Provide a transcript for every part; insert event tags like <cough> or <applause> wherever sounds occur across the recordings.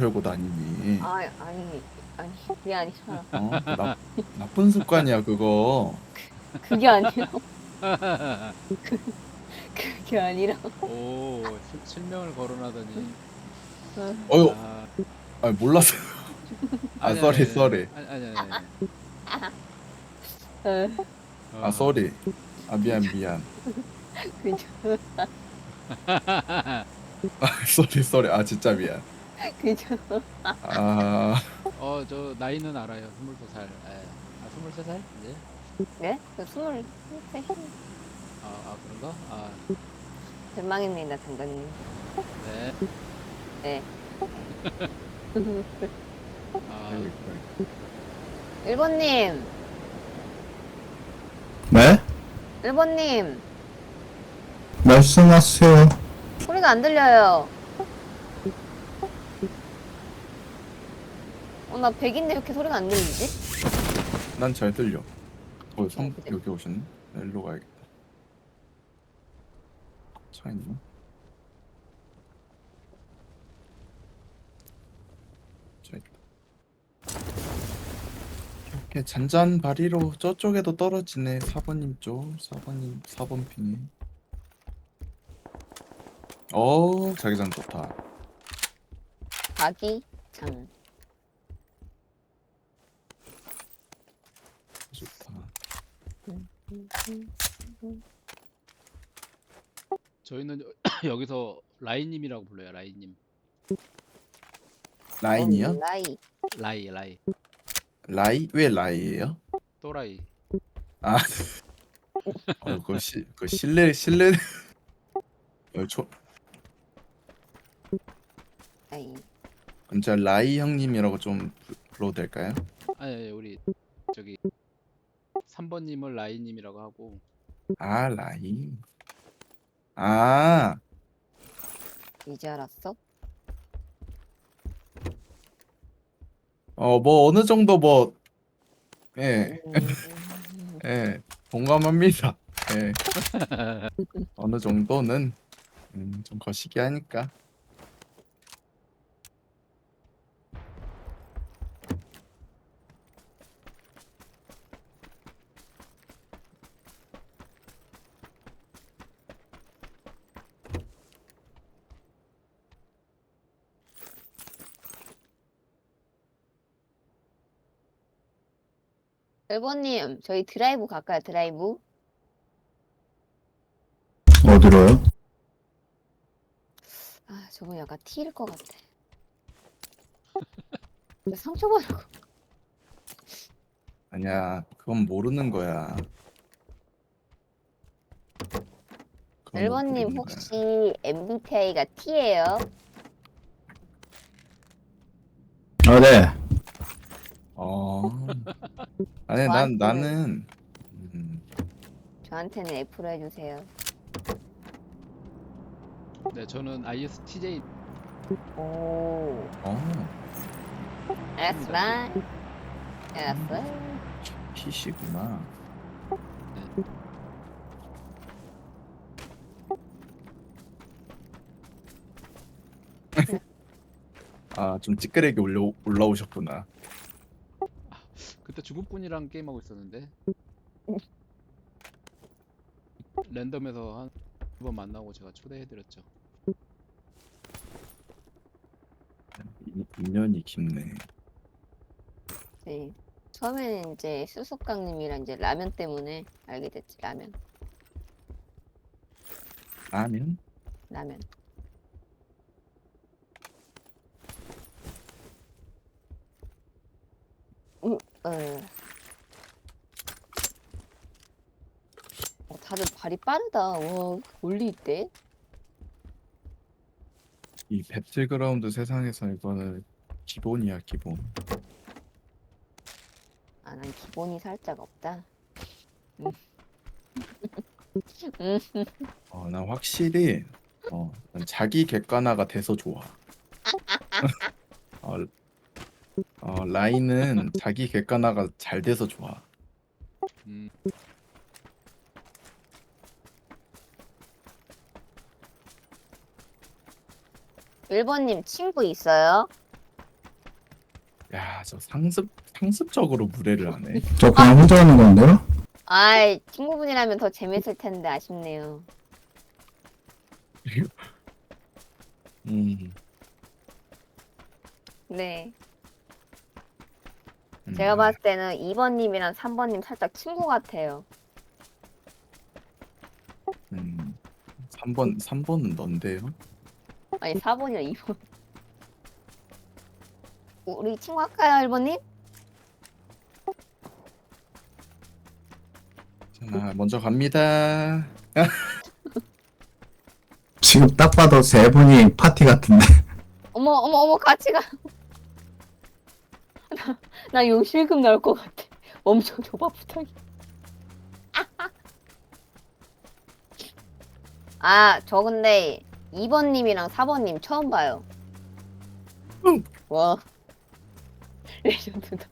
털고 다니니? 아 아니 아니 그게 아니라 어? 나, 나쁜 습관이야 그거. 그게 아니라 그게 아니라 오 실- 실명을 거론하더니 어, 어유, 아, 아 몰랐어. 아 아니, 쏘리 아니, 쏘리. 아니 아니 아니, 아니. 어, 어. 아 쏘리. 아 미안 미안. 그죠 아 쏘리 쏘리. 아 진짜 미안. 그죠 아 어, 저 나이는 알아요. 22살. 예. 아, 23살? 이제? 네? 저 스물 세 아, 아 그런가? 아, 대망입니다 장관님 네. 네 아, 1번님 네? 1번님 말씀하세요. 소리가 안 들려요 나 100인데 이렇게 소리가 안 들리지? 난 잘 들려. 어 성, 그래? 여기 오셨네. 일로 가야겠다. 차 있나? 차 있다. 이렇게 잔잔바리로 저쪽에도 떨어지네. 4번님 쪽. 4번님 4번 핑이. 어 자기장 좋다. 자기 장 좋다. 저희는 <coughs> 여기서 라이님이라고 불러요. 라이님. 라인이요? 라이 라이, 라이. 라이? 왜 라이예요? 또라이. 아, <laughs> 어, 그거 시, 그 실례 실례. 어, 저, 라이 그럼 제가 라이 형님이라고 좀 불- 불러도 될까요? 아니, 아니, 우리 저기 3번님을 라이님이라고 하고 아, 라이. 아, 이제 알았어? 어, 뭐 어느 정도 뭐, 예, 음, 예, 동감합니다. 예, <laughs> 어느 정도는 음, 좀 거시기 하니까. 일번님 저희 드라이브 갈까요 드라이브? 어디로요? 아 저거 약간 T일 것 같아 왜 상처받고 아니야, 그건 모르는 거야. 그건 모르는 거야. 혹시 MBTI가 T예요? 아, 네. 어, 아니 난 저한테는- 나는 음, 저한테는 F로 해주세요. 네, 저는 ISTJ 오. 어, 알았어 알았어 P시구나. 아, 좀 찌끄레기 올라 올라오셨구나. 그때 중국 분이랑 게임하고 있었는데 랜덤에서 한 두 번 만나고 제가 초대해드렸죠. 인- 인연이 깊네. 네. 처음에는 이제 수석강님이랑 이제 라면 때문에 알게 됐지 라면 라면? 라면 음, 어. 어, 다들 발이 빠르다. 와, 올리 때? 이 배틀그라운드 세상에서 이거는 기본이야 기본. 아, 난 기본이 살짝 없다. 음. 음, <laughs> 어, 난 확실히 어, 난 자기 객관화가 돼서 좋아. <laughs> 어, 어, 라인은 자기 객관화가 잘 돼서 좋아. 음, 1번님 친구 있어요? 야, 저 상습 상습적으로 무례를 하네. 저 그냥 혼자 하는 건데요? 아이 친구분이라면 더 재밌을 텐데 아쉽네요. <laughs> 음. 네. 음. 제가 봤을 때는 2번님이랑 3번님 살짝 친구 같아요. 음. 3번 3번은 넌데요? 아니 4번이랑 2번. 우리 친구 할까요 1번님? 자, 먼저 갑니다. 지금 딱 봐도 세 분이 파티 같은데. 어머 어머 어머 같이 가. 나, 나 용실금 나올 것 같아. 멈춰 줘봐 부탁이. 아, 저 근데 2번님이랑 4번님 처음 봐요. 응. 와. <laughs> 레전드다.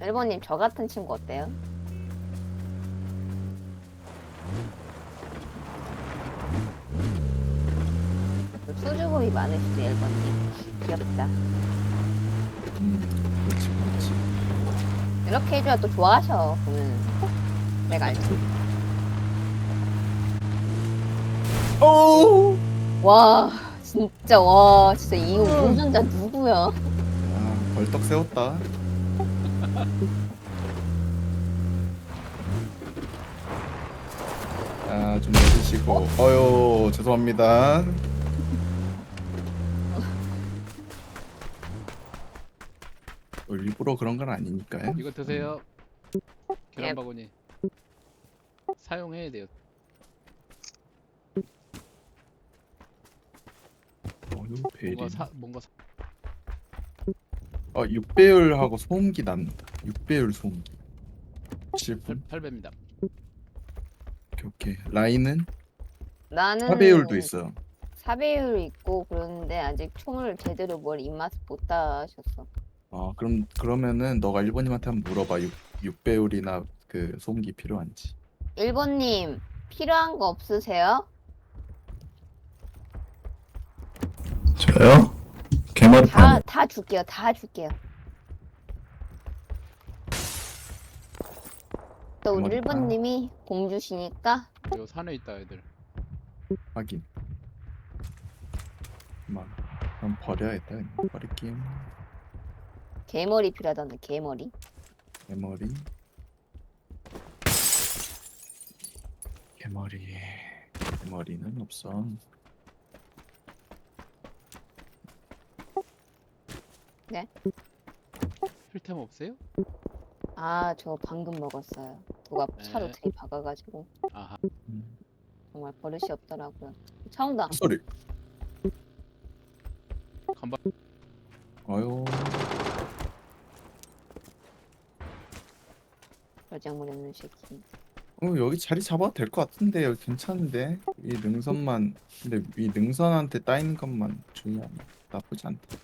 1번님 저 같은 친구 어때요? 수줍음이 많으시죠 1번님. 귀엽다. 음. 그렇지, 그렇지. 이렇게 해줘야 또 좋아하셔 보면 내가 알지 오! 와 진짜 와 진짜 이 운전자 누구야 아, 벌떡 세웠다. 아, 좀 내주시고. 어유, 죄송합니다. 일부러 그런 건 아니니까요. 이거 드세요. 예. 계란 바구니. 사용해야 돼요. 어유, 베리. 뭔가 사 뭔가 사, 어, 6배율하고 소음기 납니다. 6배율 소음기. 7분. 8 배입니다. 오케이, 오케이. 라인은 나는 4배율도 있어요. 4배율 있고 그러는데 아직 총을 제대로 뭘 입맛 못 따셨어 어, 그럼 그러면은 너가 1번님한테 한번 물어봐. 6, 6배율이나 그 소음기 필요한지. 1번님 필요한 거 없으세요? 저요? 개머리 다, 판. 다 줄게요 다 줄게요 또 우리 고맙다. 1번님이 공주시니까 요 산에 있다 애들. 확인. 막 그럼 버려야겠다. 그냥. 버릴게. 개머리 필요하다는 개머리 개머리. 개머리. 개머리는 없어. 필템 없어요? 아 저 방금 먹었어요 누가 차로 네. 들이박아가지고 아하. 음. 정말 버릇이 없더라고요 처음다 소리. 간바 어유. 여장물 없는 새끼 어, 여기 자리 잡아도 될 것 같은데 여기 괜찮은데 이 능선만 근데 이 능선한테 따이는 것만 주의하면 나쁘지 않다.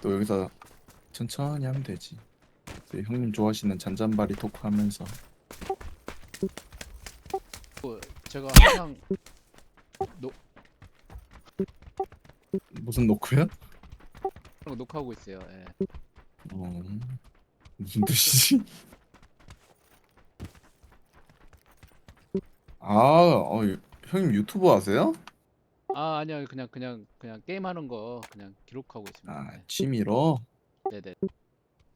또 여기서 천천히 하면 되지. 그 형님 좋아하시는 잔잔바리 토크 하면서 그 제가 항상 무슨 노크야? 그런 거 녹화하고 있어요. 예. 어 무슨 뜻이지? 아, 어, 형님 유튜브 하세요? 아 아니요 그냥 그냥 그냥 게임 하는 거 그냥 기록하고 있습니다. 아, 네. 취미로. 네네.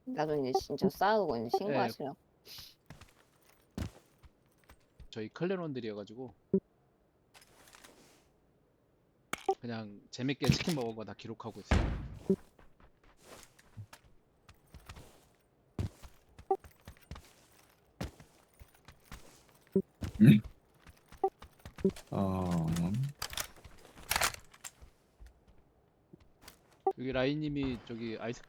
나도 이제 진짜 싸우고 이제 신고하시라 고 저희 클랜원들이어가지고 그냥 재밌게 치킨 먹은 거 다 기록하고 있어요. 어, 여기 라인님이 저기 아이스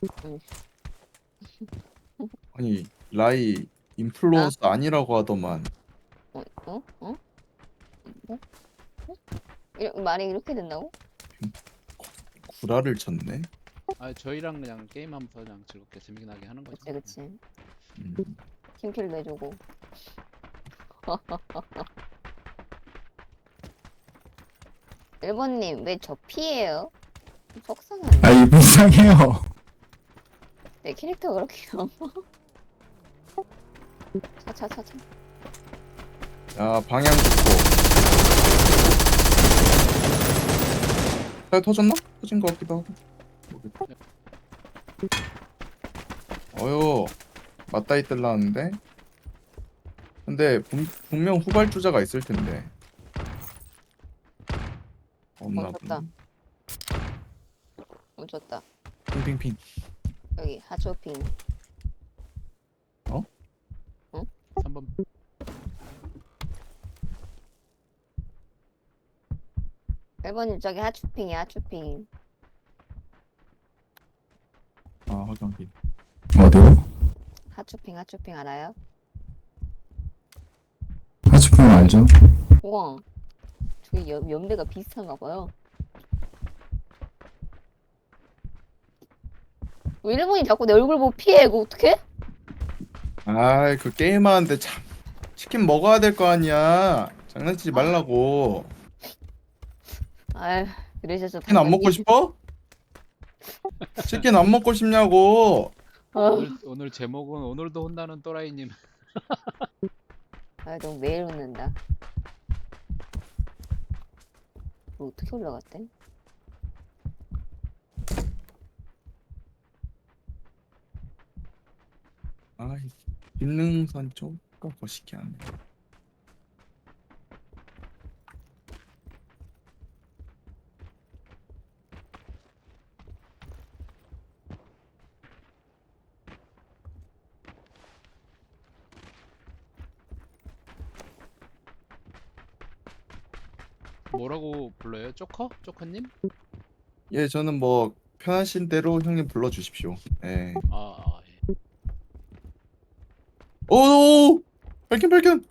<laughs> 아니 라이 인플루언서 아니라고 하더만 어? 어? 어? 어? 어? 이러, 말이 이렇게 된다고? 구라를 쳤네. 아 저희랑 그냥 게임하면서 그냥 즐겁게 재미나게 하는 거죠. 그치 그치 음. 팀킬도 해주고 1번님 왜 저 피해요? 속상하네. 아 이분 이상해요 <laughs> 내 캐릭터 그렇게 나와. 차차차차. 야 방향 좋고 잘 터졌나? 터진 것 같기도 하고 모르겠다. 어휴 맞다이 뜰라는데 근데 분, 분명 후발주자가 있을 텐데 없나 어, 졌다. 보네 묻었다. 핑핑핑 여기 하쇼핑. 3번 1번님 저기 하쇼핑이야 하쇼핑. 아 확인하긴 어디요? 하쇼핑 하쇼핑 알아요? 하츠풍 알죠? 우와. 저기 연, 연배가 비슷한가 봐요. 왜 일본이 자꾸 내 얼굴 보고 피해? 이거 어떡해? 아이 그 게임하는데 참 치킨 먹어야 될 거 아니야 장난치지 말라고 아휴, 그러셔서 치킨 안 먹고 싶어? <laughs> 치킨 안 먹고 싶냐고 어, 오늘, 오늘 제목은 오늘도 혼나는 또라이님 아, 너무 매일 웃는다. 이거 어떻게 올라갔대? 아이 김능선 쪽가 거시기 하네 뭐라고 불러요? 쪼커? 쪼커님? 예 저는 뭐 편하신 대로 형님 불러 주십시오 예. 아, 아 예. 오 발견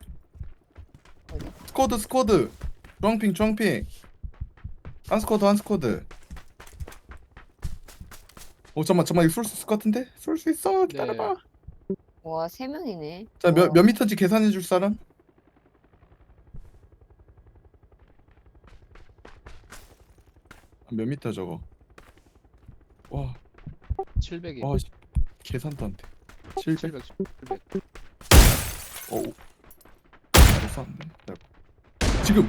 어디? 스쿼드 스쿼드 주황핑 주황핑 한 스쿼드 한 스쿼드 오 잠만 잠만 이거 쏠수 있을 것 같은데 쏠 수 있어 기다려봐 와, 세 명이네. 자몇 와. 몇 미터인지 계산해 줄 사람 몇 미터 저거 와 700이 와, 씨, 계산도 안 돼. 700. 700 700 어. 못 샀네. 지금.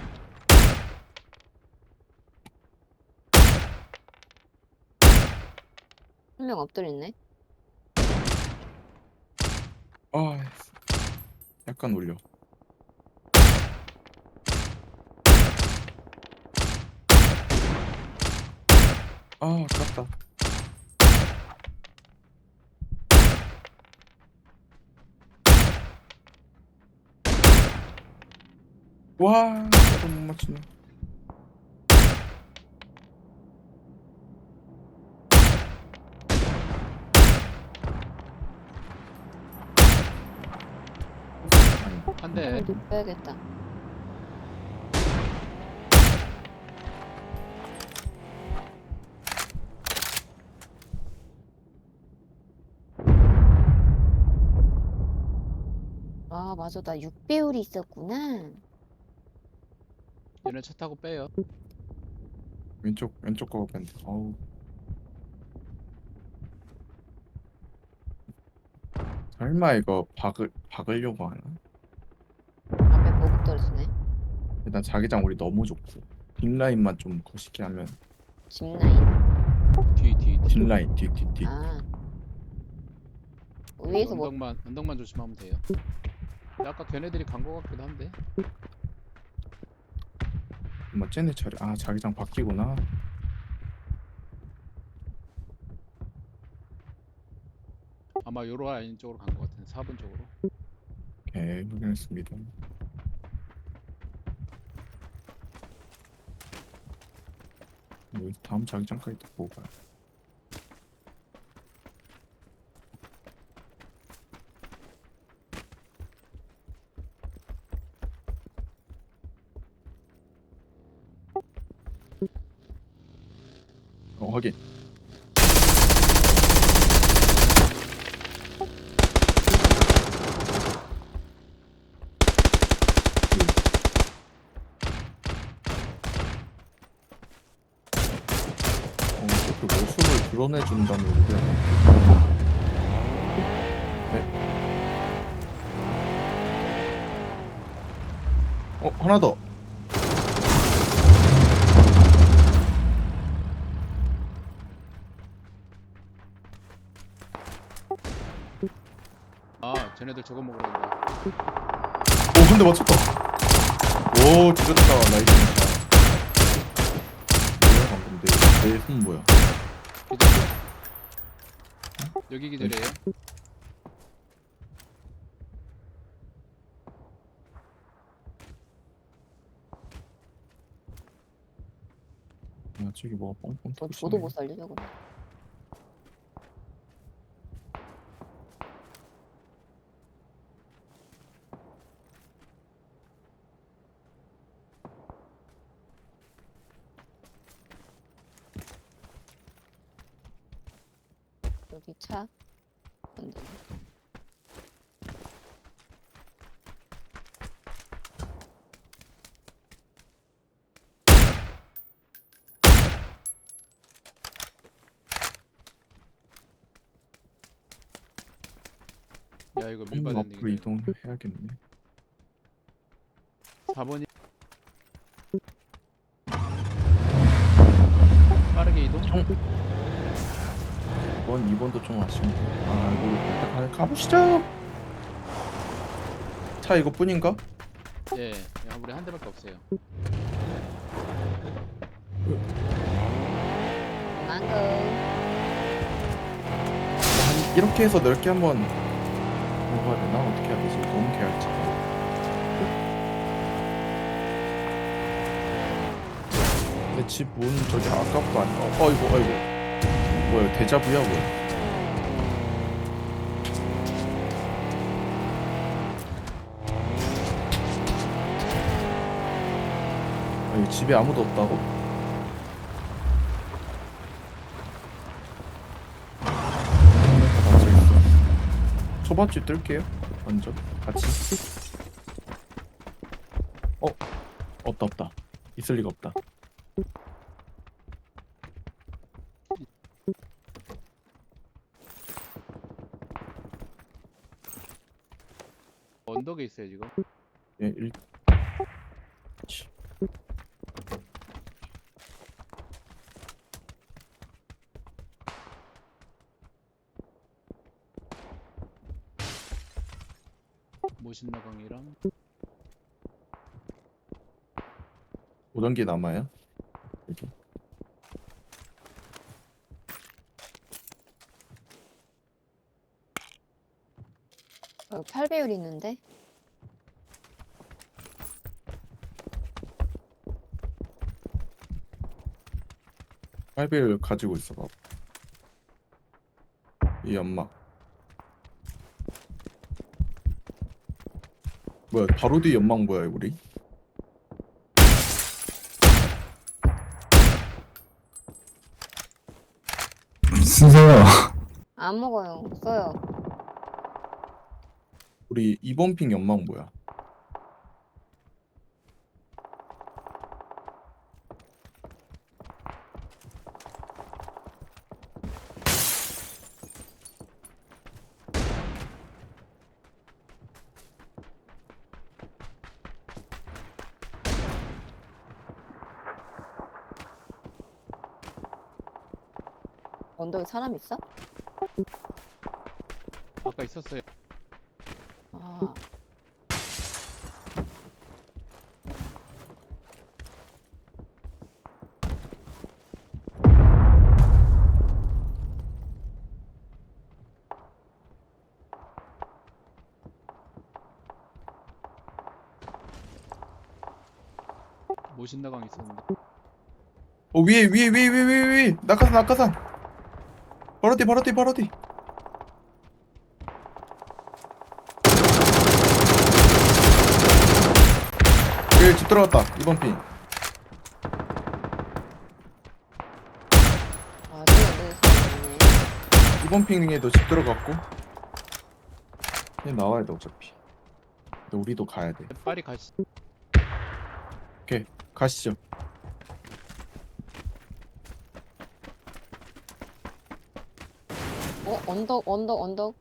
한 명 엎드렸네. 아, 약간 올려. 아, 아깝다. 와, 이거 못 맞추네. 한대 좀 빼야겠다. 아, 맞아. 나 6배율이 있었구나. 얘네 차 타고 빼요 왼쪽 왼쪽 거 밴드. 어우. 설마 이거 박을 박으려고 하나? 앞에 보급 떨어지네. 일단 자기장 우리 너무 좋고 뒷라인만 좀 거시게 하면 짚라인. 뒤 뒤 뒤. 뒷라인 뒤뒤뒤 아. 위에서 뭐, 언덕만 언덕만 조심하면 돼요 근데 아까 걔네들이 간 거 같기도 한데. 뭐 쟤네 차례 아 자기장 바뀌구나. 아마 요로 라인 쪽으로 간 거 같은데 4번 쪽으로. 오케이 확인했습니다. 여기 다음 자기장까지 또 보고 가야 어 확인 드러내준다면 우리가 네. 어 하나 더. 아 쟤네들 저거 먹으러 간다. 오 근데 맞췄다. 오 뒤졌다. 나이스. 뭐야 방금 내 내손 뭐야 여기 기다려요 야 저기 뭐가 뻥뻥 저, 터지네 저도 못 살리죠 그럼. 차. 건드려. 야 이거 음, 밀받은 앞으로 이동해야겠네 4번이 빠르게 이동 2번 2번도 좀 아쉬운데 아 이거 일단 가- 가보시죠 차 이거뿐인가? 예 야, 우리 한 대밖에 없어요 망고. 한 이렇게 해서 넓게 한번 먹어야 되나? 어떻게 해야 되지? 너무 계열지가 내집 문 저기 아깝도 아니 어, 어이구 어이구 뭐야 대자부야 뭐야 아, 여기 집에 아무도 없다고? 있어. 초밥집 뜰게요. 먼저 같이. 어, 없다 없다. 있을 리가 없다. 언덕에 있어요 지금 예, 일. 치. 모신나 강이랑 보정기 남아요? 여기. 어, 8배율 있는데? 팔배를 가지고 있어 봐. 이 연막. 뭐야? 바로 뒤 연막 뭐야, 우리? 쓰세요. 안 먹어요. 써요. 우리 2번 핑 연막 뭐야? 사람 있어? 아까 있었어요 아, 모신나강 있었는데 어 위에 위에 위에 위에 위에 위에 낙하산 낙하산. 바로 뒤 바로 뒤 바로 뒤. 여기 집 들어갔다. 2번 핑. 아, 저기 언덕에 사람 있네. 2번 핑에도 집 들어갔고. 그냥 나와야 돼 어차피. 근데 우리도 가야 돼. 빨리 가시 가시죠. 어 언덕 언덕 언덕.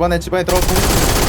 집안에 집안에 들어가고 집안에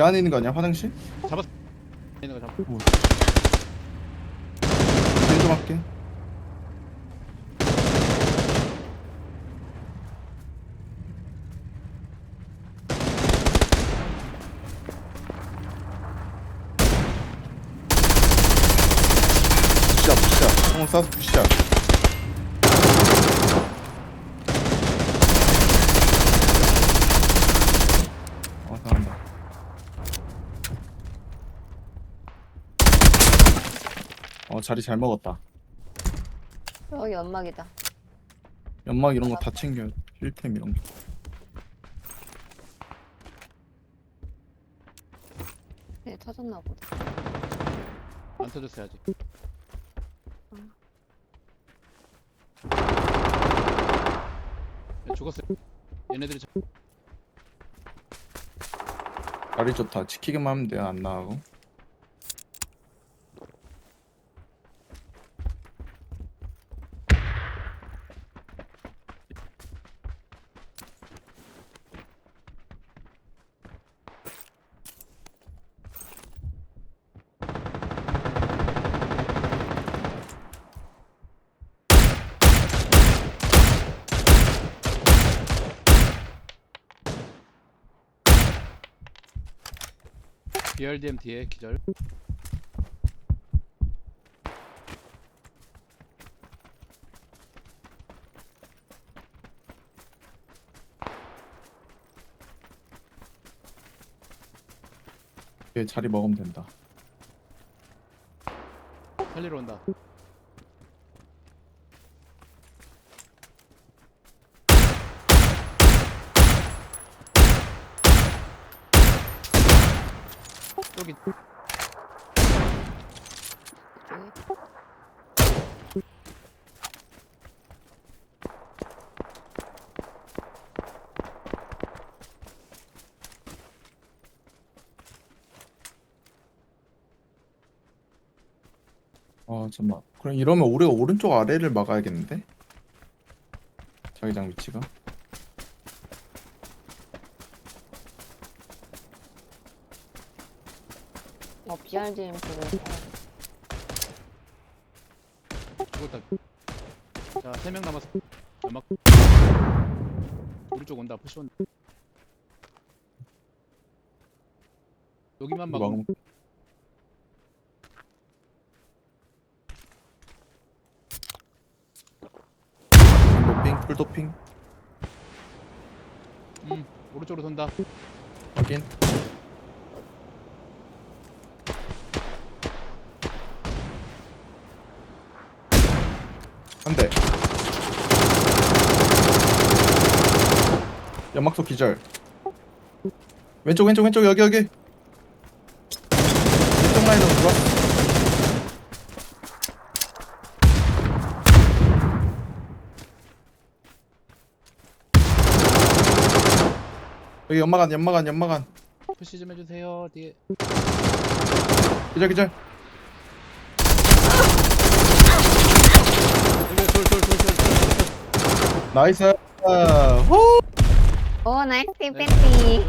위 안에 있는 거 아니야 화장실? 있는 거 잡고 좀 할게. 부시자 부시자. 형을 쏴서 부시자 어 잘한다 어 자리 잘 먹었다. 여기 연막이다. 연막 이런 거 다 챙겨. 힐템 이런 거 네 터졌나 보다. 안 터졌어요 아직. 야, 죽었어요. 얘네들이 저- 자리 좋다. 지키기만 하면 돼요 안 나가고 BRDM 뒤에 기절. 얘 자리 먹으면 된다. 살리러 온다 이쪽에. 아 잠만 그럼 이러면 우리가 오른쪽 아래를 막아야겠는데 자기장 위치가 어 BRDM 불을. 죽었다. 자 세 명 남았어. 연막. 우리 쪽 온다. 푸시 온다. 여기만 막으면 도핑 풀도핑. 음 오른쪽으로 돈다. 확인 한대 연막소 기절. 왼쪽 왼쪽 왼쪽 여기 여기. 왼쪽 라인으로 들어왔어 여기 연막안 연막안 연막안. 푸시 좀 해주세요 뒤에. 기절 기절. 여기 돌돌돌 돌돌 나이스. 호! 오, 나이스 네. 팬티.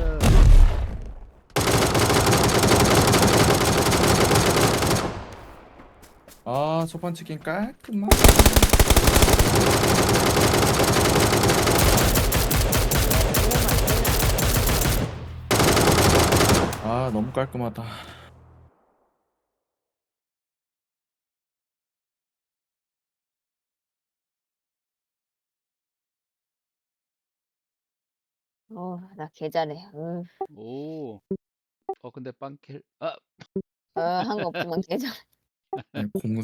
아, 첫 번째 게임 깔끔한. 아, 너무 깔끔하다. 오, 나 개잘해. 응. 오. 어 근데 빵킬 아 어, 한 거 없지만 개잘해. 네, 고무